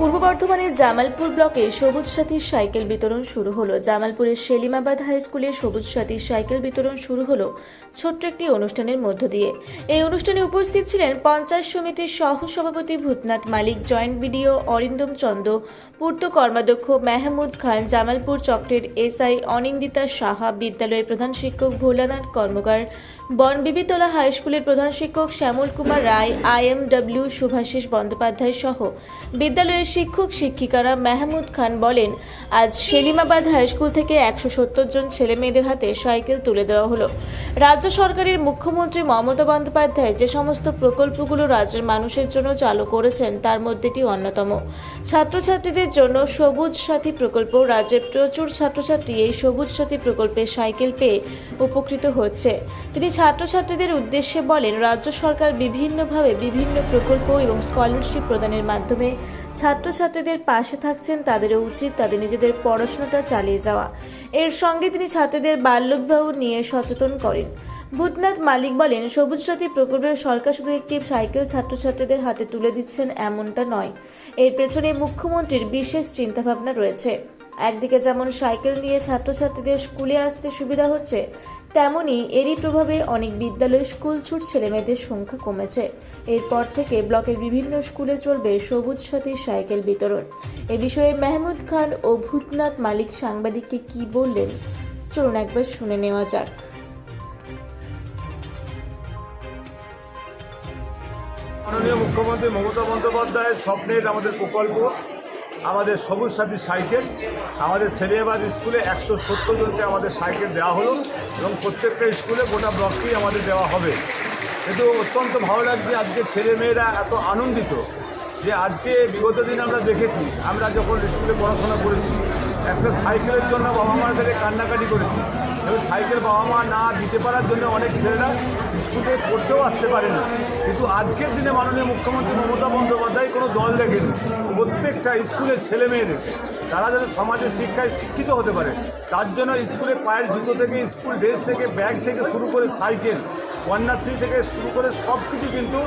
পূর্ব বর্ধমানের জামালপুর ব্লকে সবুজ সাথী সাইকেল বিতরণ শুরু হলো। জামালপুরের সেলিমাবাদ হাই স্কুলে সবুজ সাথী সাইকেল বিতরণ শুরু হলো ছোট্ট একটি অনুষ্ঠানের মধ্য দিয়ে। এই অনুষ্ঠানে উপস্থিত ছিলেন পঞ্চায়েত সমিতির সহ সভাপতি ভূতনাথ মালিক, জয়েন্ট বিডিও অরিন্দম চন্দ পূর্ত কর্মাধ্যক্ষ মেহমুদ খান, জামালপুর চক্রের এসআই অনিন্দিতা সাহা, বিদ্যালয়ের প্রধান শিক্ষক ভোলানাথ কর্মকার বনবিবিতলা হাই স্কুলের প্রধান শিক্ষক শ্যামল কুমার রায় আইএমডব্লিউ শুভাশিস বন্দ্যোপাধ্যায় সহ। বিদ্যালয়ের শিক্ষক শিক্ষিকারা মেহমুদ খান বলেন, আজ সেলিমাবাদ হাই স্কুল থেকে একশো সত্তর জন ছেলে মেয়েদের হাতে সাইকেল তুলে দেওয়া হলো। রাজ্য সরকারের মুখ্যমন্ত্রী মমতা বন্দ্যোপাধ্যায় যে সমস্ত প্রকল্পগুলো রাজ্যের মানুষের জন্য চালু করেছেন, তার মধ্যেটি অন্যতম। ছাত্রছাত্রীদের জন্য সবুজ সাথী প্রকল্প, রাজ্যের প্রচুর ছাত্রছাত্রী এই সবুজ সাথী প্রকল্পে সাইকেল পেয়ে উপকৃত হচ্ছে। তিনি ছাত্রছাত্রীদের উদ্দেশ্যে বলেন, রাজ্য সরকার বিভিন্নভাবে বিভিন্ন প্রকল্প এবং স্কলারশিপ প্রদানের মাধ্যমে ছাত্রছাত্রীদের পাশে থাকছেন তাদেরও উচিত তাদের নিজেদের পড়াশোনাটা চালিয়ে যাওয়া। এর সঙ্গে তিনি ছাত্রীদের বাল্যবিবাহ নিয়ে সচেতন করেন। ভূতনাথ মালিক বলেন, সবুজ সাথী প্রকল্পের সরকার শুধু একটি সাইকেল ছাত্রছাত্রীদের হাতে তুলে দিচ্ছেন এমনটা নয়। এর পেছনে মুখ্যমন্ত্রীর বিশেষ চিন্তাভাবনা রয়েছে। একদিকে যেমন সাইকেল নিয়ে ছাত্রছাত্রীদের স্কুলে আসতে সুবিধা হচ্ছে তেমনি এরই প্রভাবে অনেক বিদ্যালয় স্কুল ছুট ছেলেমেয়েদের সংখ্যা কমেছে। এরপর থেকে ব্লকের বিভিন্ন স্কুলে চলবে সবুজ সাথী সাইকেল বিতরণ। এ বিষয়ে মেহমুদ খান ও ভূতনাথ মালিক সাংবাদিককে কি বললেন, চলুন একবার শুনে নেওয়া যাক। মুখ্যমন্ত্রী মমতা বন্দ্যোপাধ্যায়ের স্বপ্নের আমাদের প্রকল্প। আমাদের সবুজ সাথী সাইকেল, আমাদের সেরিয়াবাদ স্কুলে একশো সত্তর জনকে আমাদের সাইকেল দেওয়া হলো এবং প্রত্যেকটা স্কুলে গোটা ব্লককেই আমাদের দেওয়া হবে। কিন্তু অত্যন্ত ভালো লাগছে আজকে ছেলে মেয়েরা এত আনন্দিত যে আজকে বিগত দিন আমরা দেখেছি, আমরা যখন স্কুলে পড়াশোনা করেছি একটা সাইকেলের জন্য বাবা মার কাছে কান্নাকাটি করেছি। এবং সাইকেল বাবা মা না দিতে পারার জন্য অনেক ছেলেরা স্কুলে পড়তেও আসতে পারে না। কিন্তু আজকের দিনে মাননীয় মুখ্যমন্ত্রী মমতা বন্দ্যোপাধ্যায় কোনো দল দেখেনি। প্রত্যেকটা স্কুলের ছেলে মেয়েদের তারা যাতে সমাজের শিক্ষায় শিক্ষিত হতে পারে। তার জন্য স্কুলে পায়ের জুতো থেকে, স্কুল ড্রেস থেকে, ব্যাগ থেকে শুরু করে সাইকেল, কন্যাশ্রী থেকে শুরু করে সব কিছু কিন্তু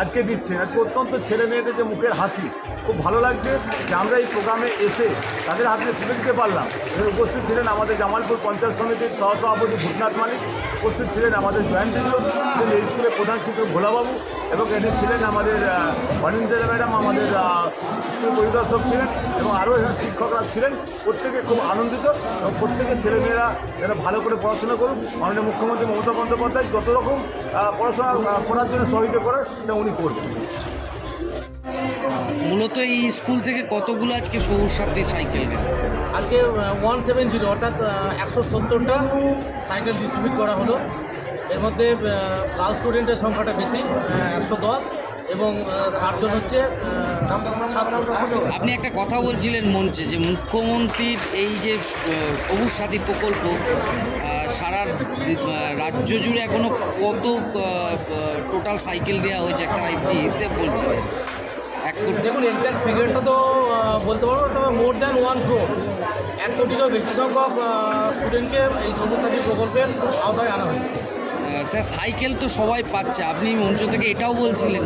আজকে দিচ্ছেন আজকে অত্যন্ত ছেলে মেয়েদের যে মুখের হাসি, খুব ভালো লাগছে যে আমরা এই প্রোগ্রামে এসে তাদের হাতে তুলে দিতে পারলাম। উপস্থিত ছিলেন আমাদের জামালপুর পঞ্চায়েত সমিতির সহসভাপতি ভূতনাথ মালিক, উপস্থিত ছিলেন আমাদের জয়েন্ট স্কুলের প্রধান শিক্ষক ভোলাবাবু এবং এখানে ছিলেন আমাদের অনিন্দিতা ম্যাডাম আমাদের স্কুল পরিদর্শক ছিলেন এবং আরও এখানে শিক্ষকরা ছিলেন। প্রত্যেকে খুব আনন্দিত এবং প্রত্যেকে ছেলেমেয়েরা যেন ভালো করে পড়াশোনা করুন মাননীয় মুখ্যমন্ত্রী মমতা বন্দ্যোপাধ্যায় যত রকম পড়াশোনা করার জন্য সহযোগিতা করে সেটা উনি করবেন। মূলত এই স্কুল থেকে কতগুলো আজকে সবুজ সাথী সাইকেল? গেল আজকে ওয়ান সেভেন জিরো অর্থাৎ একশো সত্তরটা সাইকেল ডিস্ট্রিবিউট করা হলো। এর মধ্যে গার্ল স্টুডেন্টের সংখ্যাটা বেশি একশো দশ এবং ষাট জন হচ্ছে আপনি একটা কথা বলছিলেন মঞ্চে যে মুখ্যমন্ত্রীর এই যে সবুজ সাথী প্রকল্প সারা রাজ্য জুড়ে এখনও কত টোটাল সাইকেল দেওয়া হয়েছে একটা যে হিসেব বলছিলেন। এক কোটি দেখুন এক্স্যাক্ট ফিগারটা তো বলতে পারব তবে মোর দ্যান ওয়ান ক্রোড এক কোটিরও বেশি সংখ্যক স্টুডেন্টকে এই সবুজ সাথী প্রকল্পের আওতায় আনা হয়েছে। স্যার সাইকেল তো সবাই পাচ্ছে। আপনি মঞ্চ থেকে এটাও বলছিলেন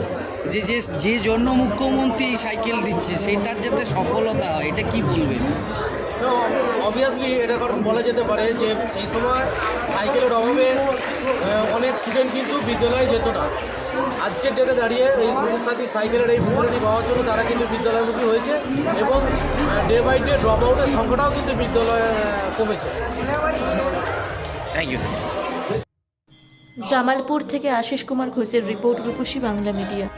যে যে যে জন্য মুখ্যমন্ত্রী এই সাইকেল দিচ্ছে সেটার যাতে সফলতা হয় এটা কি বলবেন? অবভিয়াসলি এটা কারণ বলা যেতে পারে যে সেই সময় সাইকেলের অভাবে অনেক স্টুডেন্ট কিন্তু বিদ্যালয়ে যেত না। আজকের ডেটে দাঁড়িয়ে এই সবুজ সাথী সাইকেলের এই ফেসিলিটি পাওয়ার জন্য তারা কিন্তু বিদ্যালয়মুখী হয়েছে এবং ডে বাই ডে ড্রপ আউটের সংখ্যাটাও কিন্তু বিদ্যালয়ে কমেছে। থ্যাংক ইউ জামালপুর থেকে আশিস কুমার ঘোষের রিপোর্ট রূপসী বাংলা মিডিয়া।